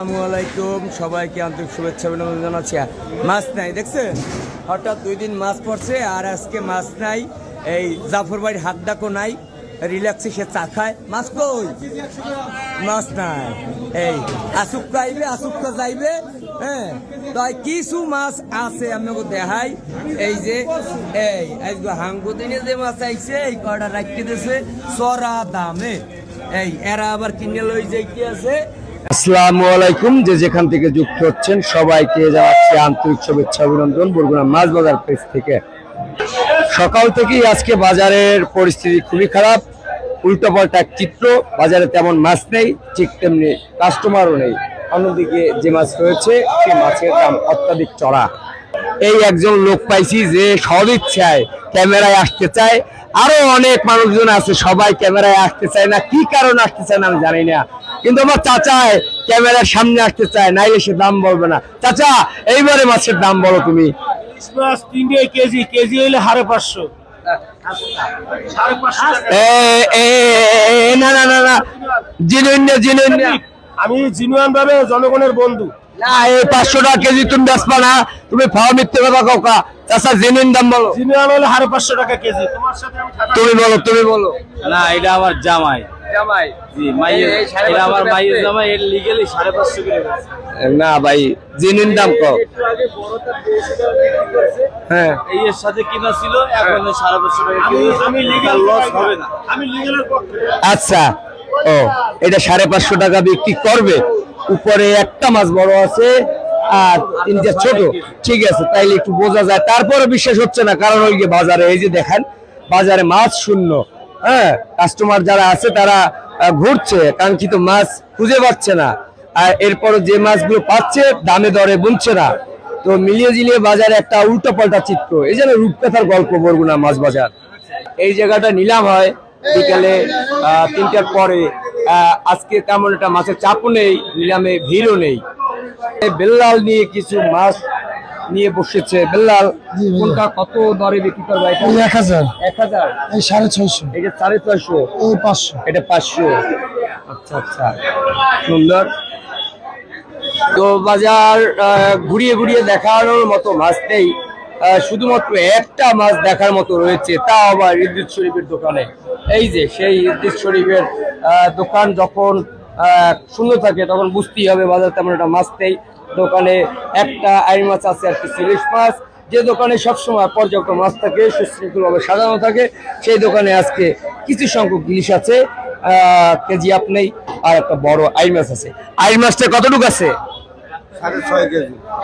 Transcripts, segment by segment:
আসসালামু আলাইকুম। সবাইকে আন্তরিক শুভেচ্ছা জানাচ্ছি। মাছ নাই হঠাৎ দুই দিন মাছ পড়ছে আর আজকে মাছ নাই। এই হাত ডাকো নাই। রিল্যাক্সে সে চা খায়। মাছ কই? মাছ নাই। এই আসুক্কা আইবে আসুক্কা যাইবে। হ্যাঁ তাই কিছু মাছ আছে আপনাকে দেখাই। এই যে, এই হাঙ্গু দিনে যে মাছ আইছে, এই কয়টা রাখতে দিয়েছে চড়া দামে। এই, এরা আবার কিনে লই যাইতে আছে। আসসালামু আলাইকুম, যে যেখান থেকে যুক্ত হচ্ছেন, সবাইকে জানাচ্ছি আন্তরিক শুভেচ্ছা, অভিনন্দন, বরগুনা মাছ বাজার পেজ থেকে। সকাল থেকেই আজকে বাজারের পরিস্থিতি খুবই খারাপ। উল্টো পাল্টা চিত্র, বাজারে তেমন মাছ নেই, ঠিক তেমনি কাস্টমারও নেই। অন্যদিকে যে মাছ রয়েছে, সেই মাছের দাম অত্যাধিক চড়া। এই একজন লোক পাইছি যে সদিচ্ছায় ক্যামেরায় আসতে চায়। আরও অনেক মানুষজন আছে সবাই ক্যামেরায় আসতে চায় না। কি কারণ আসতে চায় না আমি জানি না। কিন্তু আমার চাচায় ক্যামেরার সামনে আসতে চায় নাই এসে দাম বলবে না। চাচা এইবারে মাছের দাম বলো তুমি। তিনটে কেজি কেজি হইলে হাড়ে পাঁচশো। সাড়ে পাঁচশো টাকা। এ এ এ, না না না না। জিনুন না জিনুন আমি জিনুয়ান ভাবে জনগণের বন্ধু। না এই পাঁচশো টাকা কেজি তুমি বেচবা না। তুমি ফাওয়া মিথ্যে কথা কাউকা চাচা জেনুইন দাম বলো। জিনুয়ান হলে হাড়ে পাঁচশো টাকা কেজি। তোমার সাথে তুমি বলো তুমি বলো। না এটা আমার জামাই। জামাই? জি মাইয়ের এটা আমার মাইয়ের জামাই এর লিগেলি সাড়ে পাঁচশো করে না ভাই জেনুইন দাম কও। হ্যাঁ। এই এর সাথে কিনা ছিল এখন সাড়ে পাঁচশো টাকা আমি কিলো আমি লিগাল লিগেল লস হবে না। আমি লিগেলের আচ্ছা ও এটা সাড়ে পাঁচশো টাকা বিক্রি করবে। উপরে একটা মাছ বড় আছে আর তিনটা ছোট, ঠিক আছে, তাইলে একটু বোঝা যায়। তারপরে বিশ্বাস হচ্ছে না, কারণ ওই যে বাজারে, এই যে দেখেন, বাজারে মাছ শূন্য। হ্যাঁ কাস্টমার যারা আছে, তারা ঘুরছে, কাঙ্ক্ষিত মাছ খুঁজে পাচ্ছে না। আর এরপর যে মাছগুলো পাচ্ছে, দামে দরে বুনছে না। তো মিলিয়ে জিলিয়ে বাজারে একটা উল্টো পাল্টা চিত্র। এই যেন রূপকথার গল্প, বরগুনা মাছ বাজার। এই জায়গাটা নিলাম হয়, বিকালে তিনটার পরে। আজকে তেমন একটা মাছের চাপও নেই, নিলামে ভিড়ও নেই। বেল্লাল নিয়ে কিছু মাছ নিয়ে বসেছে। বেল্লাল কোনটা কত দরে বিক্রি করবে এটা এক হাজার। এক হাজার? এই সাড়ে ছয়শো। এটা সাড়ে ছয়শো? এই পাঁচশো। এটা পাঁচশো। আচ্ছা আচ্ছা। সুন্দর। তো বাজার ঘুরিয়ে ঘুরিয়ে দেখানোর মতো মাছ নেই। শুধুমাত্র একটা মাছ দেখার মতো রয়েছে তা আবার ইদ্রিস শরীফের দোকানে। এই যে সেই ইদ্রিস শরীফের আহ, দোকান যখন আহ, শূন্য থাকে তখন বুঝতেই হবে বাজার তেমন একটা মাছ নেই। দোকানে একটা আইন মাছ আছে আর কিছু ইলিশ মাছ। যে দোকানে সবসময় পর্যাপ্ত মাছ থাকে সুশৃঙ্খলভাবে সাজানো থাকে সেই দোকানে আজকে কিছু সংখ্যক ইলিশ আছে কেজি আপ নেই আর একটা বড় আই মাছ আছে। আই মাছটা কতটুকু আছে?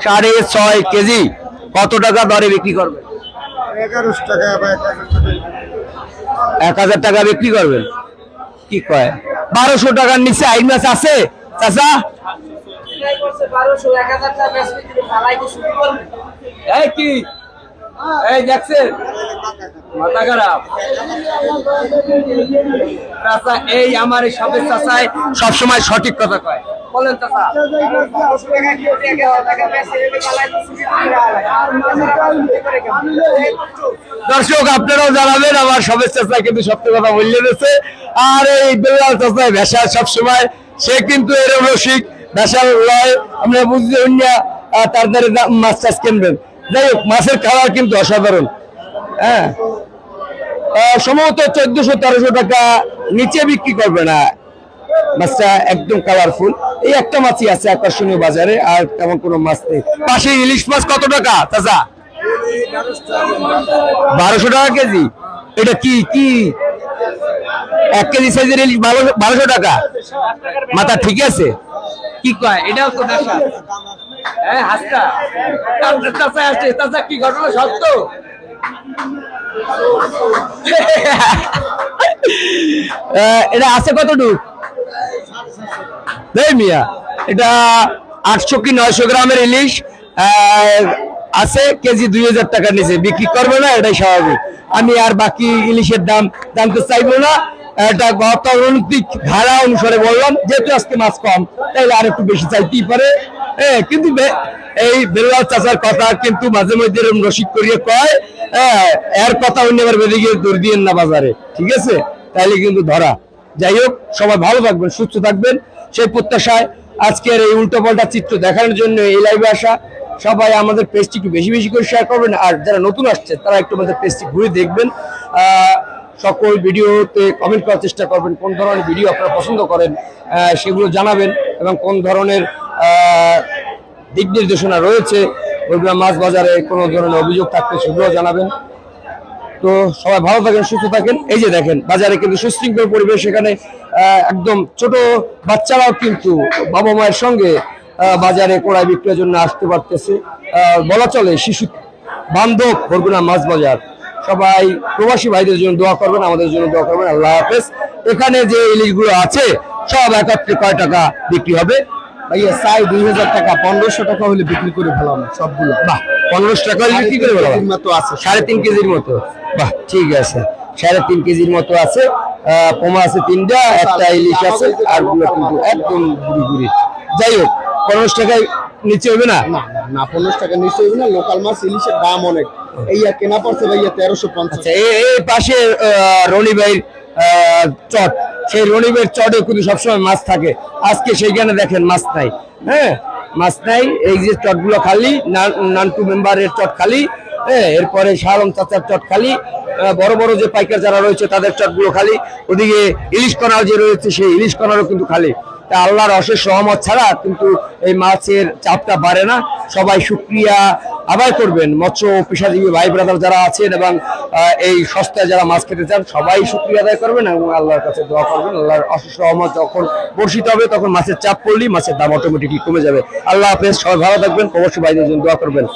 সাড়ে ছয় কেজি। কত টাকা দরে বিক্রি করবে এগারোশো টাকা এক হাজার টাকা। বিক্রি করবেন? কি কয়? বারোশো টাকার নিচে আই মাছ আছে? চাচা? এই আমার এই সবের চাচায় সবসময় সঠিক কথা কয়। বলেন দর্শক, আপনারাও জানাবেন, আমার সবের চাচা কিন্তু সত্য কথা বললে আর এই বেল্লাল চাচা ভেসা সবসময়, সে কিন্তু এরম রসিক। ভেসাল লয় আমরা বুঝতে দ্বারা দাম- মাছ চাষ কিনবেন। যাই হোক, মাছের খাবার কিন্তু অসাধারণ। হ্যাঁ। সম্ভবত চোদ্দশো তেরোশো টাকা নিচে বিক্রি করবে না। মাছটা একদম কালারফুল এই একটা মাছই আছে আকর্ষণীয় বাজারে, আর তেমন কোনো মাছ নেই। পাশে ইলিশ মাছ কত টাকা, চাচা? বারোশো টাকা কেজি। এটা কি কি? এক কেজি সাইজের ইলিশ বারোশো টাকা? মাথা ঠিক আছে? কি কয়? এটাও তো দেখা। হ্যাঁ হাসটা চাচা আসছে চাচা কি ঘটনা? সত্য? এটা আছে কতটুকু? মিয়া, এটা আটশো কি নয়শো গ্রামের ইলিশ আছে কেজি দুই হাজার টাকার নিচে। বিক্রি করবে না, এটাই স্বাভাবিক। আমি আর বাকি ইলিশের দাম জানতে চাইব না। এটা গতানুগতিক ধারা অনুসারে বললাম, যেহেতু আজকে মাছ কম, তাইলে আর একটু বেশি চাইতেই পারে। হ্যাঁ কিন্তু এই বেল্লাল চাচার কথা কিন্তু মাঝে মধ্যে এরকম রসিক করিয়ে কয় হ্যাঁ এর কথা অন্য আবার বেরিয়ে গিয়ে দৌড় দিয়েন না বাজারে, ঠিক আছে? তাইলে কিন্তু ধরা। যাই হোক, সবাই ভালো থাকবেন, সুস্থ থাকবেন। সেই প্রত্যাশায় আজকের এই উল্টো পাল্টা চিত্র দেখানোর জন্য এই লাইভে আসা। সবাই আমাদের পেজটি একটু বেশি বেশি করে শেয়ার করবেন, আর যারা নতুন আসছে, তারা একটু আমাদের পেজটি ঘুরে দেখবেন। সকল ভিডিওতে কমেন্ট করার চেষ্টা করবেন, কোন ধরনের ভিডিও আপনারা পছন্দ করেন সেগুলো জানাবেন এবং কোন ধরনের দিক নির্দেশনা রয়েছে ওইগুলো মাছ বাজারে কোনো ধরনের অভিযোগ থাকলে সেগুলো জানাবেন। তো সবাই ভালো থাকেন, সুস্থ থাকেন। এই যে দেখেন, বাজারে কিন্তু সুশৃঙ্খল পরিবেশ এখানে একদম ছোট বাচ্চারাও কিন্তু বাবা মায়ের সঙ্গে বাজারে কোড়াই বিক্রয়ের জন্য আসতে পারতেছে। বলা চলে শিশু বান্ধব বরগুনা মাছ বাজার। সবাই প্রবাসী ভাইদের জন্য দোয়া করবেন আমাদের জন্য দোয়া করবেন। আল্লাহ হাফেজ। এখানে যে ইলিশগুলো আছে সব একত্রে কয় টাকা বিক্রি হবে? ভাইয়া চাই দুই হাজার টাকা পনেরোশো টাকা হলে বিক্রি করে ফেলাম সবগুলো। বাহ পনেরোশো টাকা হলে বিক্রি করে ফেলাম। মতো আছে। সাড়ে তিন কেজির মতো। বাহ ঠিক আছে। সাড়ে তিন কেজির মতো আছে। পোমা আছে তিনটা একটা ইলিশ আছে আরগুলো কিন্তু একদম গুড়ি গুড়ি। যাই হোক পনেরোশো টাকায় নিচে হবে না? না পঞ্চাশ টাকা নিচে হবে না লোকাল মাছ ইলিশের দাম অনেক। এই আর কেনা পড়ছে ভাইয়া তেরোশো পঞ্চাশ। আচ্ছা এই পাশে রনি ভাইয়ের চট। সেই রনি ভাইয়ের চটে কিন্তু সবসময় মাছ থাকে। আজকে সেইখানে দেখেন মাছ নাই। হ্যাঁ মাছ নাই। এই যে চটগুলো খালি নান- নান্টু মেম্বারের চট খালি হ্যাঁ এরপরে শাহরম চাচার চট খালি বড় বড় যে পাইকার যারা রয়েছে তাদের চটগুলো খালি। ওদিকে ইলিশ কণাও যে রয়েছে সেই ইলিশ কণারও কিন্তু খালি। তা আল্লাহর অশেষ সহমত ছাড়া কিন্তু এই মাছের চাপটা বাড়ে না। সবাই সুক্রিয়া আদায় করবেন। মৎস্য পেশাজীবী ভাই ব্রাদার যারা আছেন এবং এই সস্তায় যারা মাছ খেতে চান, সবাই সুক্রিয়া আদায় করবেন এবং আল্লাহর কাছে দোয়া করবেন। আল্লাহর অশেষ সহমত যখন বর্ষিত হবে, তখন মাছের চাপ পড়লেই মাছের দাম অটোমেটিকলি কমে যাবে। আল্লাহ হাফেজ, সবাই ভালো থাকবেন। অবশ্যই ভাইদের জন্য দোয়া করবেন।